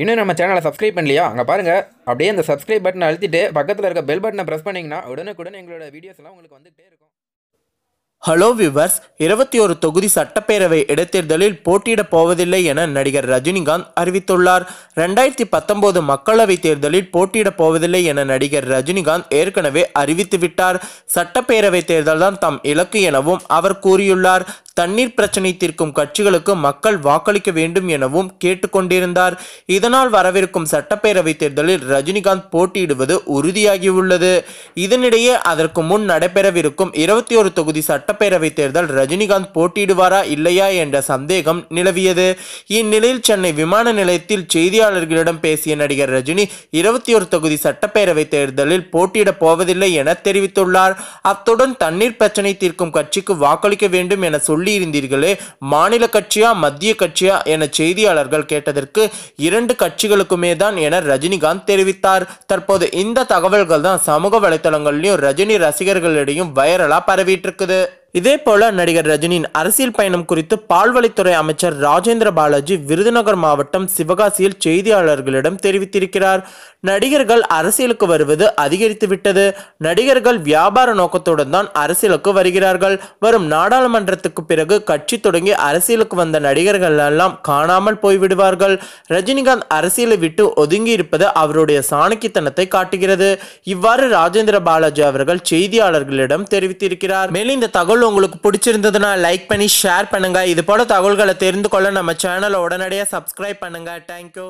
இன்னும் நம்ம சேனலை சப்ஸ்கிரைப் பண்ணலையா? அங்கே பாருங்கள் அப்படியே அந்த சப்ஸ்கிரைப் பட்டனை அழுத்திட்டு பக்கத்தில் இருக்க பெல் பட்டனை ப்ரெஸ் பண்ணிங்கன்னா உடனுக்குடன் எங்களோட வீடியோஸ்லாம் உங்களுக்கு வந்துகிட்டே இருக்கும். ஹலோ விவர்ஸ் இருபத்தி ஒரு தொகுதி சட்டப்பேரவை இடைத்தேர்தலில் போட்டியிடப் போவதில்லை என நடிகர் ரஜினிகாந்த் அறிவித்துள்ளார். ரெண்டாயிரத்தி பத்தொன்பது மக்களவைத் தேர்தலில் போட்டியிடப் போவதில்லை என நடிகர் ரஜினிகாந்த் ஏற்கனவே அறிவித்துவிட்டார். சட்டப்பேரவை தேர்தல்தான் தம் இலக்கு எனவும் அவர் கூறியுள்ளார். தண்ணீர் பிரச்சனை தீர்க்கும் கட்சிகளுக்கு மக்கள் வாக்களிக்க வேண்டும் எனவும் கேட்டுக்கொண்டிருந்தார். இதனால் வரவிருக்கும் சட்டப்பேரவை தேர்தலில் ரஜினிகாந்த் போட்டியிடுவது உறுதியாகியுள்ளது. இதனிடையே அதற்கு முன் நடைபெறவிருக்கும் இருபத்தி ஒரு தொகுதி சட்டப்பேரவை தேர்தல் ரஜினிகாந்த் போட்டியிடுவாரா இல்லையா என்ற சந்தேகம் நிலவியது. இந்நிலையில் சென்னை விமான நிலையத்தில் செய்தியாளர்களிடம் பேசிய நடிகர் ரஜினி இருபத்தி ஒரு தொகுதி சட்டப்பேரவை தேர்தலில் போட்டியிடப் போவதில்லை என தெரிவித்துள்ளார். அத்துடன் தண்ணீர் பிரச்சனை தீர்க்கும் கட்சிக்கு வாக்களிக்க வேண்டும் என சொல்லியிருந்தீர்களே? மாநில கட்சியா மத்திய கட்சியா என செய்தியாளர்கள் கேட்டதற்கு இரண்டு கட்சிகளுக்குமே தான் என ரஜினிகாந்த் தெரிவித்தார். தற்போது இந்த தகவல்கள் தான் சமூக வலைத்தளங்கள்லயும் ரஜினி ரசிகர்களிடையும் வைரலா பரவிட்டு இருக்குது. இதே போல நடிகர் ரஜினியின் அரசியல் பயணம் குறித்து பால்வழித்துறை அமைச்சர் ராஜேந்திர பாலாஜி விருதுநகர் மாவட்டம் சிவகாசியில் செய்தியாளர்களிடம் தெரிவித்திருக்கிறார். நடிகர்கள் அரசியலுக்கு வருவது அதிகரித்து விட்டது நடிகர்கள் வியாபார நோக்கத்துடன் தான் அரசியலுக்கு வருகிறார்கள். வரும் நாடாளுமன்றத்துக்கு பிறகு கட்சி தொடங்கி அரசியலுக்கு வந்த நடிகர்கள் எல்லாம் காணாமல் போய்விடுவார்கள். ரஜினிகாந்த் அரசியலை விட்டு ஒதுங்கி இருப்பது அவருடைய சாணக்கித்தனத்தை காட்டுகிறது. இவ்வாறு ராஜேந்திர பாலாஜி அவர்கள் செய்தியாளர்களிடம் தெரிவித்திருக்கிறார். மேலும் இந்த தகவல் உங்களுக்கு பிடிச்சிருந்ததுன்னா லைக் பண்ணி ஷேர் பண்ணுங்கள் இது போல தகவல்களை தெரிந்து கொள்ள நம்ம சேனலை உடனடியாக சப்ஸ்கிரைப் பண்ணுங்க. தேங்க்யூ